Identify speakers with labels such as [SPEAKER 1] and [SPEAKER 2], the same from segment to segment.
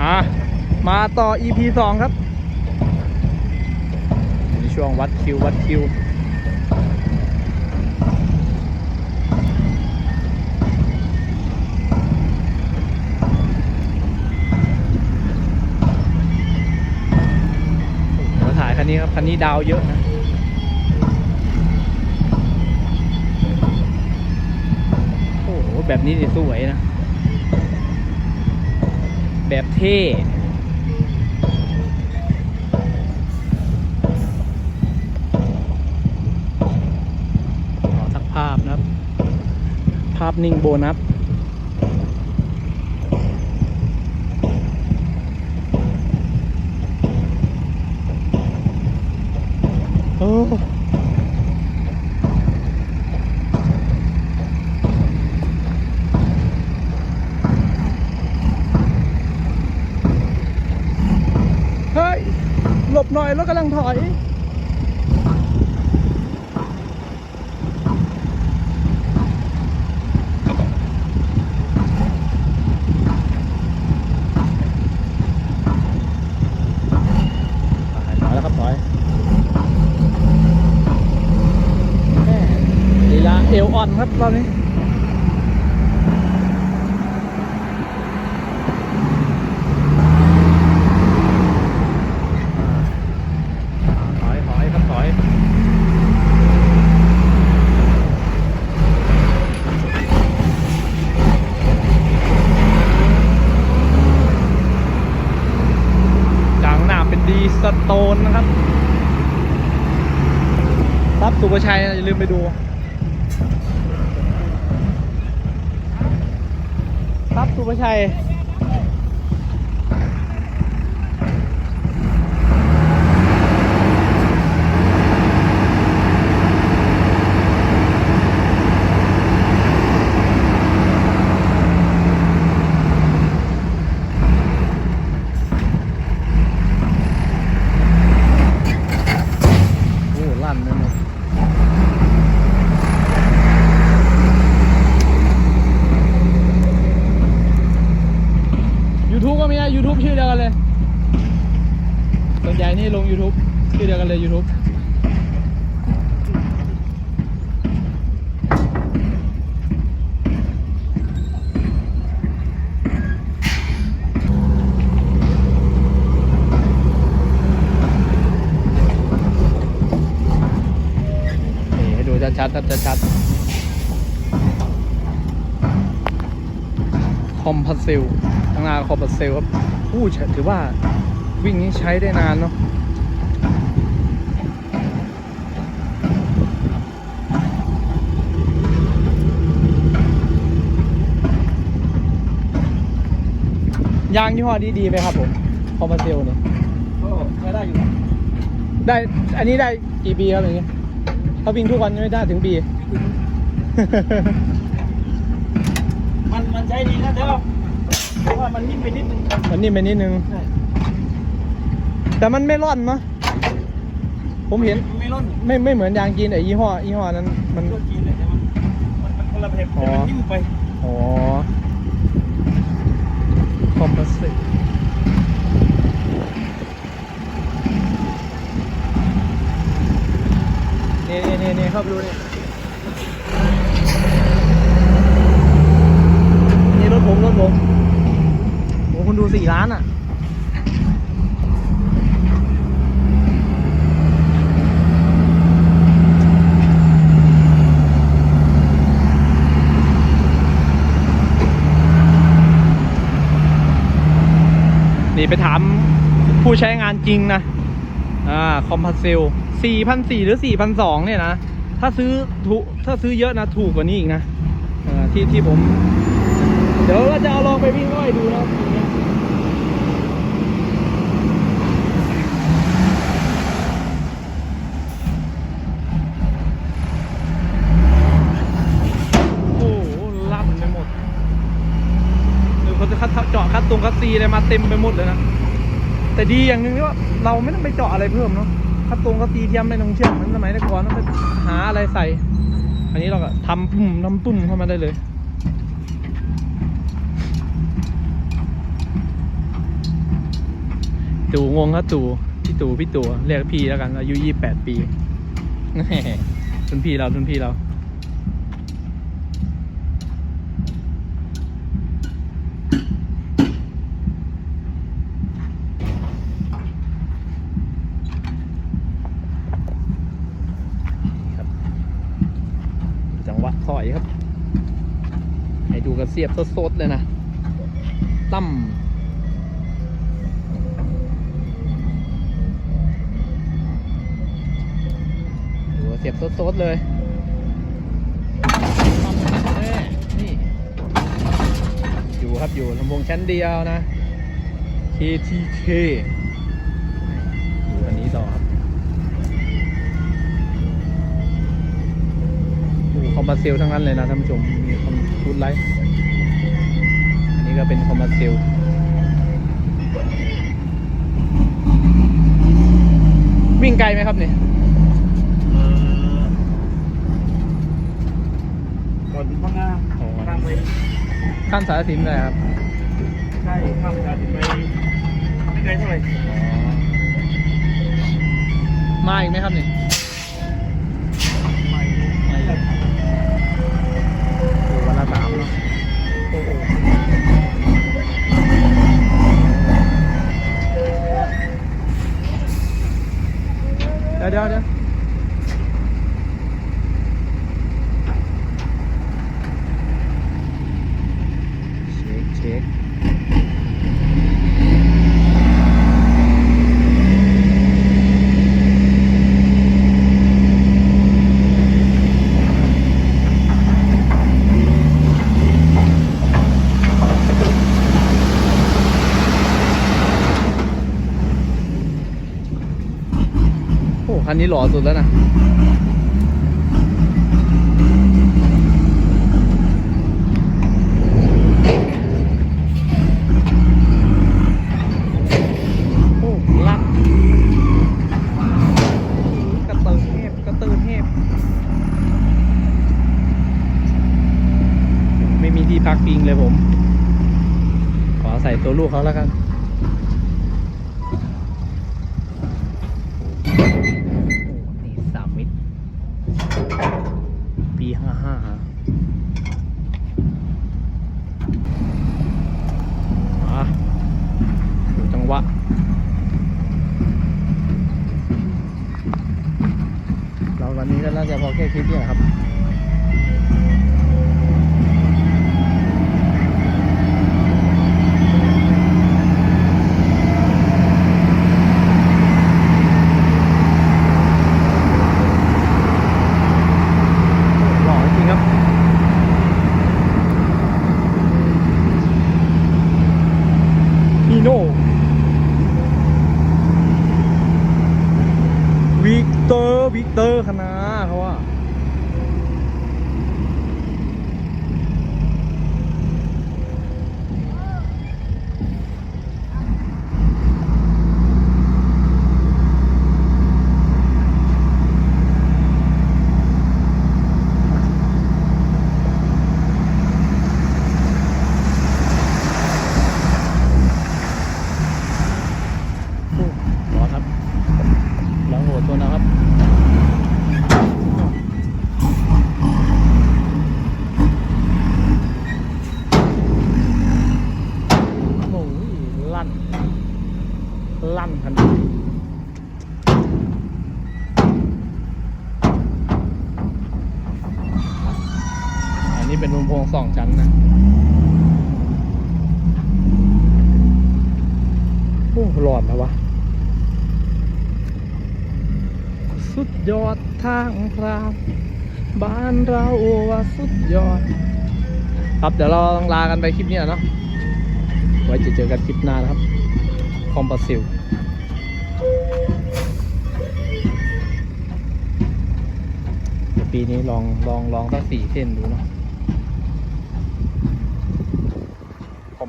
[SPEAKER 1] อะมาต่อ EP สองครับในช่วงวัดคิว วัดคิวมาถ่ายคันนี้ครับ คันนี้ดาวเยอะนะโอ้โห แบบนี้นี่สวยนะ แบบเท่ขอสักภาพนะครับ ภาพนิ่งโบนัสโอ้ เฮ้ย หลบหน่อยรถกำลังถอยถอยแล้วครับถอยแม่ลีลาเอวอ่อนครับรอบนี้ ถอยถอยครับถอย กลางหน้าเป็นดีสโตนนะครับ รับสุภชัยนะอย่าลืมไปดูรับสุประชัย โอ้ลั่นเลยเนี่ยยูทูบก็มีนะยูทูบชื่อเดียวกันเลย ส่วนใหญ่นี่ลง YouTube ชื่อเดียวกันเลย YouTube นี่ให้ดูชัดๆครับชัดๆคอมพัสเซลข้างหน้าคอมพัสเซลครับอู้ถือว่า วิ่งนี้ใช้ได้นานเนาะยางยี่ห้อดีดีๆไหมครับผมคอมพัสเซลเนี่ย
[SPEAKER 2] ก็ใช้ได้อยู่
[SPEAKER 1] ได้อันนี้ได้กี่ปีครับอย่างเงี้ยเขาวิ่งทุกวันไม่ได้ถึงปี
[SPEAKER 2] มันมันใช้ดีนะแต่ว่าเพราะว่ามันนิ่มไปนิดนึง
[SPEAKER 1] มันนิ่มไปนิดนึง
[SPEAKER 2] ใช่
[SPEAKER 1] แต่มันไม่ร่อนเนาะผมเห็น
[SPEAKER 2] มันไม่ร่น
[SPEAKER 1] ไม่ไม่เหมือนยางจีนไอ้ยี่ห้อยี่ห้อนั้นมัน
[SPEAKER 2] ก็กินเลยแต่มันมันมันคนละแบบ
[SPEAKER 1] อ๋อ
[SPEAKER 2] แต่มันนิ่มไป
[SPEAKER 1] อ๋อคอมโพสิตนี่นี่นี่นี่เข้าไปดูนี่นี่รถผมรถผมโอ้คุณดูสี่ล้านอะ ไปถามผู้ใช้งานจริงนะ อ่า คอมพัสเซลสี่พันสี่หรือสี่พันสองเนี่ยนะ ถ้าซื้อถูกถ้าซื้อเยอะนะ ถูกกว่านี้อีกนะอ่าที่ที่ผม เดี๋ยวเราจะเอาลองไปวิ่งอ้อยดูนะโอ้โหลั่นไปหมด หรือเขาจะคัดเจาะคัดตรงคัดซีอะไรมาเต็มไปหมดเลยนะ แต่ดีอย่างหนึ่งที่ว่าเราไม่ต้องไปเจาะอะไรเพิ่มเนาะคัดตรงคัดซีเทียมไม่ต้องเชื่อมเหมือนสมัยแต่ก่อนต้องไปหาอะไรใส่ อันนี้เราก็ทำปุ่มทำปุ่มเข้ามาได้เลยตู่งงครับตู่พี่ตู่พี่ตู่เรียกพี่แล้วกันอายุยี่แปดปีแหม่รุ่นพี่เรารุ่นพี่เรา ครับ จังหวะถอยครับ ให้ดูกระเสียบสดๆเลยนะตั้มดูเสียบสดๆเลยตั้มนี่อยู่ครับอยู่ลำโพงชั้นเดียวนะ KTK ดูอันนี้ต่อครับ มมาเซลทั้งนั้นเลยนะท่านผู้ชม มีคอมพูดไลท์อันนี้ก็เป็นคอมมาเซลวิ่งไกลไหมครับเนี่ย
[SPEAKER 2] เออก่อนพังงาข้ามไป
[SPEAKER 1] ข้ามสารสินเลยครับ
[SPEAKER 2] ใช่ข้ามจากไปไม่ไกลเท่าไหร่
[SPEAKER 1] มาอีกไหมครับเนี่ย คันนี้หล่อสุดแล้วนะโอ้ลัดกระเตินเทพกระเตินเทพไม่มีที่พักพิงเลยผม ขอใส่ตัวลูกเขาแล้วกัน โอ้นี่สามมิตร ปีห้าห้าอะดูจังหวะ เราวันนี้ก็น่าจะพอแค่คลิปนี้แหละครับ หล่อจริงครับ ฮีโน่วิกเตอร์วิก เตอร์คณะเขาว่าโอ้ร้อนครับร้อนหัวตัวนะครับ โอ้ยลั่น ลั่นขนาดนี้อันนี้ เป็นลำโพงสองชั้นนะโอ้หลอดแล้ววะ สุดยอดทางพรามบ้านเราว่าสุดยอด ครับเดี๋ยวเราต้องลากันไปคลิปนี้แหละเนาะไว้จะเจอกันคลิปหน้านะครับ คอมปาซิลปีนี้ลองลองลองตั้งสี่เส้นดูเนาะ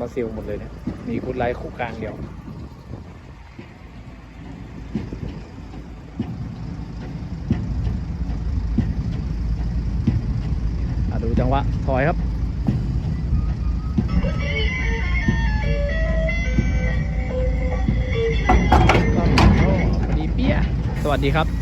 [SPEAKER 1] มาเซลหมดเลยเนี่ยมีคุณไลท์คู่กลางเดียวดูจังหวะถอยครับก็พอดีเปี้ย สวัสดีครับ